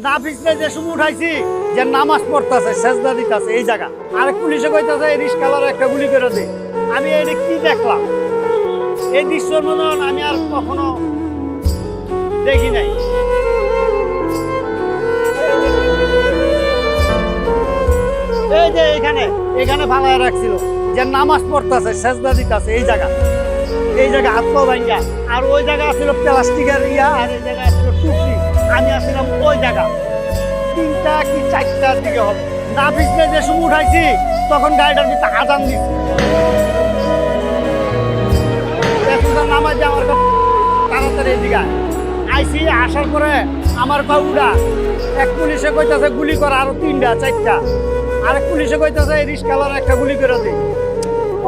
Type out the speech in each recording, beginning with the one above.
নাফিসে যে যে নামাজ দিতেছে, এই জায়গা। আরেক পুলিশে একটা গুলি আমি কি দেখলাম? এই আমি আর এই যে এখানে এখানে রাখছিল, যে নামাজ পড়তেছে, সেজদা দিতেছে, এই জায়গা। এই জায়গা হাত পা ভাঙ্গা। আর ওই জায়গা ছিল প্লাস্টিকের ইয়া, আর এই জায়গা ছিল টুকরি আমি আসছিলাম ওই জায়গা। তিনটা কি চারটার দিকে হবে। না পিছনে যে সময় উঠাইছি, তখন গাড়িটার ভিতরে আজান দিচ্ছে নামাজ আমার তাড়াতাড়ি এদিকে আইসি আসার পরে আমার পা এক পুলিশে কইতাছে গুলি করা, আরও তিনটা, চারটা। আরেক পুলিশে কইতাছে এই রিস্কালার একটা গুলি করে দে।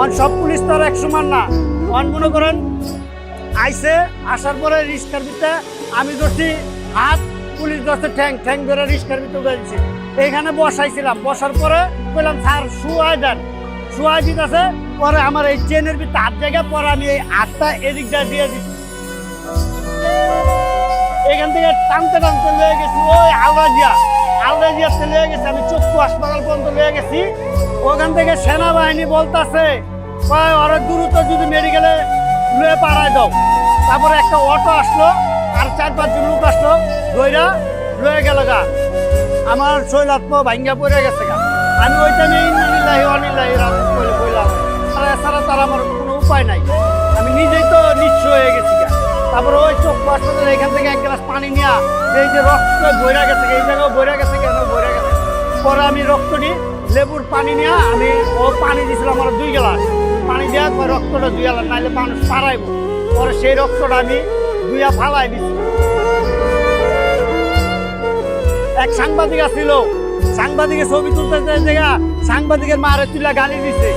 অন সব পুলিশ তো আর এক সমান না। অন মনে করেন আইসে আসার পরে রিস্কার ভিতরে আমি ধরছি হাত পুলিশ ধরছে ঠ্যাং ঠ্যাং ধরে রিস্কার ভিতরে উঠে এইখানে বসাইছিলাম। বসার পরে বললাম, স্যার শুয়াই দেন। শুয়াই দিতেছে, পরে আমার এই চেনের ভিতরে হাত জায়গা পরে আমি এই হাতটা এদিকটা দিয়ে দিচ্ছি এখান থেকে টানতে টানতে লয়ে গেছি, ওই আলদা জিয়া আলদা জিয়াতে লয়ে গেছি, আমি চক্ষু হাসপাতাল পর্যন্ত লয়ে গেছি। ওখান থেকে সেনাবাহিনী বলতাছে ওরা দ্রুত যদি মেডিকেলে লয়ে পাড়ায় দাও। তারপরে একটা অটো আসলো আর চার পাঁচজন লোক আসলো দইরা লয়ে গেল গা। আমার শৈলাত্ম ভাঙ্গা পড়ে গেছে গা। আমি ওই টাইমে ইন্দিল্লাহি অনিল্লাহি বলে বললাম আর এছাড়া তার আমার কোনো উপায় নাই। আমি নিজেই তো নিঃস্ব হয়ে গেছি গা। তারপরে ওই চোখ হাসপাতালে এখান থেকে এক গ্লাস পানি নিয়া এই যে রক্ত বইরা গেছে এই জায়গাও বইরা গেছে কেন বইরা গেছে। পরে আমি রক্ত নিই লেবুর পানি নিয়ে আমি ও পানি দিয়েছিল আমার দুই গ্লাস। পানি দেওয়া রক্তটা দুই গ্লাস নাইলে মানুষ পারাইব। পরে সেই রক্তটা আমি দুইয়া ফালাই দিছি। এক সাংবাদিক আসছিল সাংবাদিকের ছবি তুলতে জায়গা, সাংবাদিকের মারে তুলা গালি দিছে।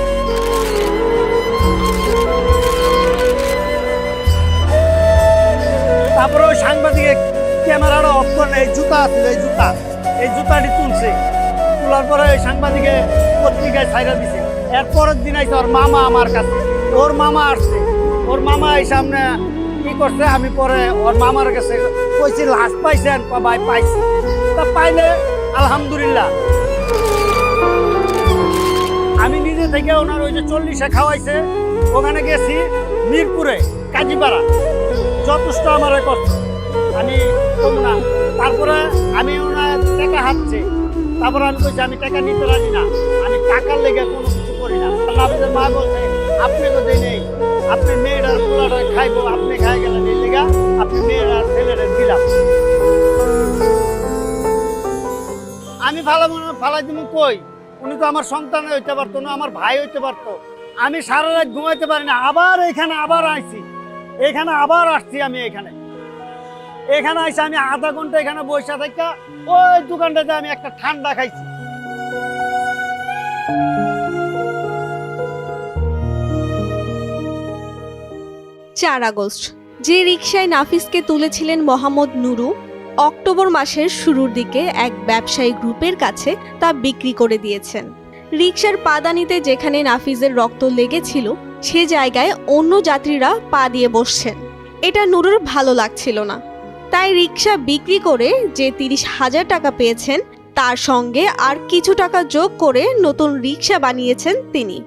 তারপরে ওই সাংবাদিকের ক্যামেরাটা অফ করে এই জুতা আছিল, এই জুতা। এই জুতাটি তুলছে। তোলার পরে ওই সাংবাদিকে পত্রিকায় ছাইরা দিছে। এর পরের দিন আইসে ওর মামা আমার কাছে। ওর মামা আসছে। ওর মামা এই সামনে কি করছে? আমি পরে ওর মামার কাছে কইছি, লাশ পাইছেন? ভাই, পাইছি। তা পাইলে আলহামদুলিল্লাহ। আমি নিজে থেকে ওনার ওই যে চল্লিশে খাওয়াইছে, ওখানে গেছি মিরপুরে, কাজীপাড়া। যথেষ্ট আমার করছে আমি না। তারপরে আমি ওনার টাকা হাঁটছে তারপরে আমি কইছি, আমি টাকা নিতে রাজি না। আমি টাকার লেগে কোনো কিছু করি না। মা বলছে, আপনি তো দেই নেই। আপনি মেয়েটার পোলাটা খাইবো, আপনি খাই গেলেন এই লেগা, আপনি মেয়েটার ছেলেটা দিলাম। আমি ফালাবো না ফালাই দিব কই? উনি তো আমার সন্তান হইতে পারতো না, আমার ভাই হইতে পারতো। আমি সারা রাত ঘুমাইতে পারি না, আবার এখানে আবার আইছি। এখানে আবার আসছি আমি এখানে। এখানে আইসি আমি আধা ঘণ্টা এখানে বসে থাকা ওই দোকানটাতে আমি একটা ঠান্ডা খাইছি। চার আগস্ট, যে রিকশায় নাফিসকে তুলেছিলেন মোহাম্মদ নুরু, অক্টোবর মাসের শুরুর দিকে এক ব্যবসায়ী গ্রুপের কাছে তা বিক্রি করে দিয়েছেন। রিকশার পাদানিতে যেখানে নাফিজের রক্ত লেগেছিল, সে জায়গায় অন্য যাত্রীরা পা দিয়ে বসছেন। এটা নুরুর ভালো লাগছিল না। তাই রিকশা বিক্রি করে যে তিরিশ হাজার টাকা পেয়েছেন, তার সঙ্গে আর কিছু টাকা যোগ করে নতুন রিকশা বানিয়েছেন তিনি।